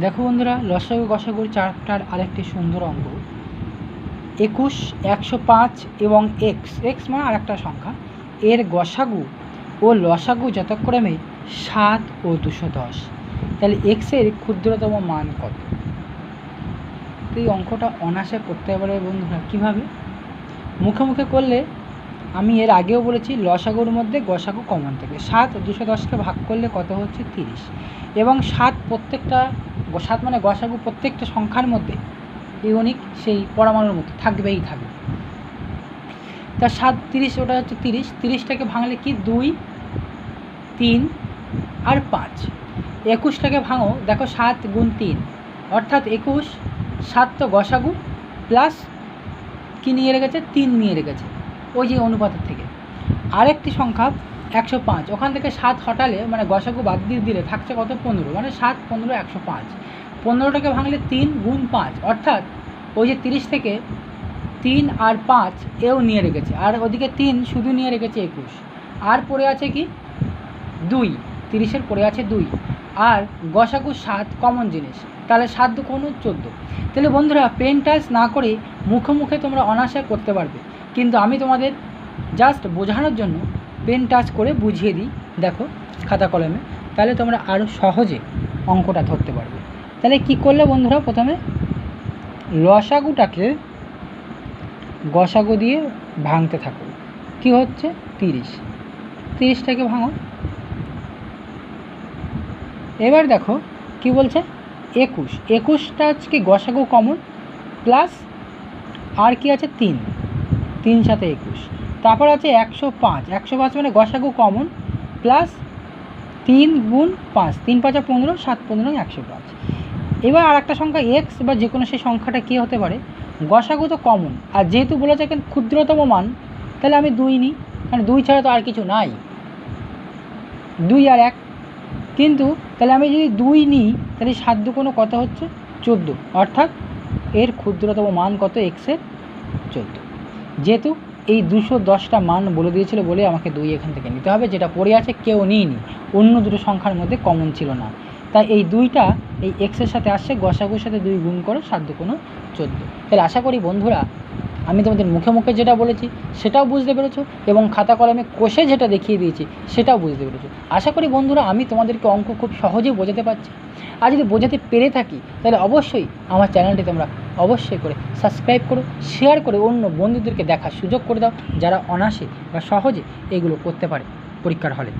দেখো বন্ধুরা, লসাগু গসাগুর চারটার আরেকটি সুন্দর অঙ্ক। একুশ, একশো পাঁচ এবং এক্স এক্স মানে আরেকটা সংখ্যা। এর গসাগু ও লসাগু যথাক্রমে সাত ও দুশো দশ। তাহলে এক্সের ক্ষুদ্রতম মান কত? এই অঙ্কটা অনায়াসে করতে পারে বন্ধুরা, কীভাবে? মুখে মুখে করলে আমি এর আগেও বলেছি, লসাগুর মধ্যে গসাগু কমন থাকে। সাত দুশো দশকে ভাগ করলে কত হচ্ছে? তিরিশ। এবং সাত প্রত্যেকটা সাত মানে গসাগু প্রত্যেকটা সংখ্যার মধ্যে ইউনিক সেই পরমাণুর মতো থাকবেই থাকবে। তা সাত তিরিশ, ওটা হচ্ছে তিরিশ। তিরিশটাকে ভাঙলে কি? দুই, তিন আর পাঁচ। একুশটাকে ভাঙো, দেখো সাত গুণ তিন। অর্থাৎ একুশ, সাত তো গসাগু প্লাস কি নিয়ে রেখেছে? তিন নিয়ে রেখেছে। ওই যে অনুপাতের থেকে। আরেকটি সংখ্যা একশো পাঁচ। ওখান থেকে সাত হটালে মানে গসাগু বাদ দিয়ে দিলে থাকছে কত? পনেরো। মানে সাত, পনেরো, একশো পাঁচ। পনেরোটাকে ভাঙলে তিন গুণ পাঁচ। অর্থাৎ ওই যে তিরিশ থেকে তিন আর পাঁচ এও নিয়ে রেখেছে। আর ওদিকে তিন শুধু নিয়ে রেখেছে একুশ। আর পড়ে আছে কি? দুই। তিরিশের পড়ে আছে দুই। আর গসাগু সাত কমন জিনিস। তাহলে সাত কোনো চোদ্দ। তাহলে বন্ধুরা পেন টাচ না করে মুখে মুখে তোমরা অনায়াসে করতে পারবে। কিন্তু আমি তোমাদের জাস্ট বোঝানোর জন্য পেন টাচ করে বুঝিয়ে দিই, দেখো, খাতা কলমে। তাহলে তোমরা আরও সহজে অঙ্কটা ধরতে পারবে। তাহলে কি করলে বন্ধুরা প্রথমে? লসাগুটাকে গসাগু দিয়ে ভাঙতে থাকো। কি হচ্ছে? তিরিশ। তিরিশটাকে ভাঙো। এবার দেখো, কি বলছে? একুশ। একুশটা আজকে গসাগু কমন প্লাস আর কি আছে? তিন। তিন সাথে একুশ। তারপর আছে একশো পাঁচ। একশো পাঁচ মানে গসাগু কমন প্লাস তিন গুণ পাঁচ। তিন পাঁচা পনেরো, সাত পনেরো, একশো পাঁচ। এবার আর একটা সংখ্যা এক্স বা যে কোনো সেই সংখ্যাটা কী হতে পারে? গসাগু তো কমন। আর যেহেতু বলেছে এখানে ক্ষুদ্রতম মান, তাহলে আমি দুই নিই, কারণ দুই ছাড়া তো আর কিছু নাই। দুই আর এক। কিন্তু তাহলে আমি যদি দুই নিই, তাহলে সাত দু কোনো কত হচ্ছে? চোদ্দ। অর্থাৎ এর ক্ষুদ্রতম মান কত? এক্সের চোদ্দ। যেহেতু এই দুশো দশটা মান বলে দিয়েছিল বলে আমাকে দুই এখান থেকে নিতে হবে, যেটা পড়ে আছে কেউ নিইনি। অন্য দুটো সংখ্যার মধ্যে কমন ছিল না। তাই এই দুইটা, এই এক্সের সাথে আসছে, গসাগুর সাথে দুই গুণ করো, সাত কোনো চোদ্দ। তাহলে আশা করি বন্ধুরা, আমি তোমাদের মুখে মুখে যেটা বলেছি, সেটাও বুঝতে পেরেছ এবং খাতা কলমে কষে যেটা দেখিয়ে দিয়েছি, সেটাও বুঝতে পেরেছ। আশা করি বন্ধুরা, আমি তোমাদেরকে অঙ্ক খুব সহজেই বোঝাতে পারছি। আর যদি বোঝাতে পেরে থাকি, তাহলে অবশ্যই আমার চ্যানেলটি তোমরা অবশ্যই করে সাবস্ক্রাইব করো শেয়ার করে অন্য বন্ধুদেরকে দেখার সুযোগ করে দাও যারা অনাসে বা সহজে এগুলো করতে পারে পরীক্ষার হলে।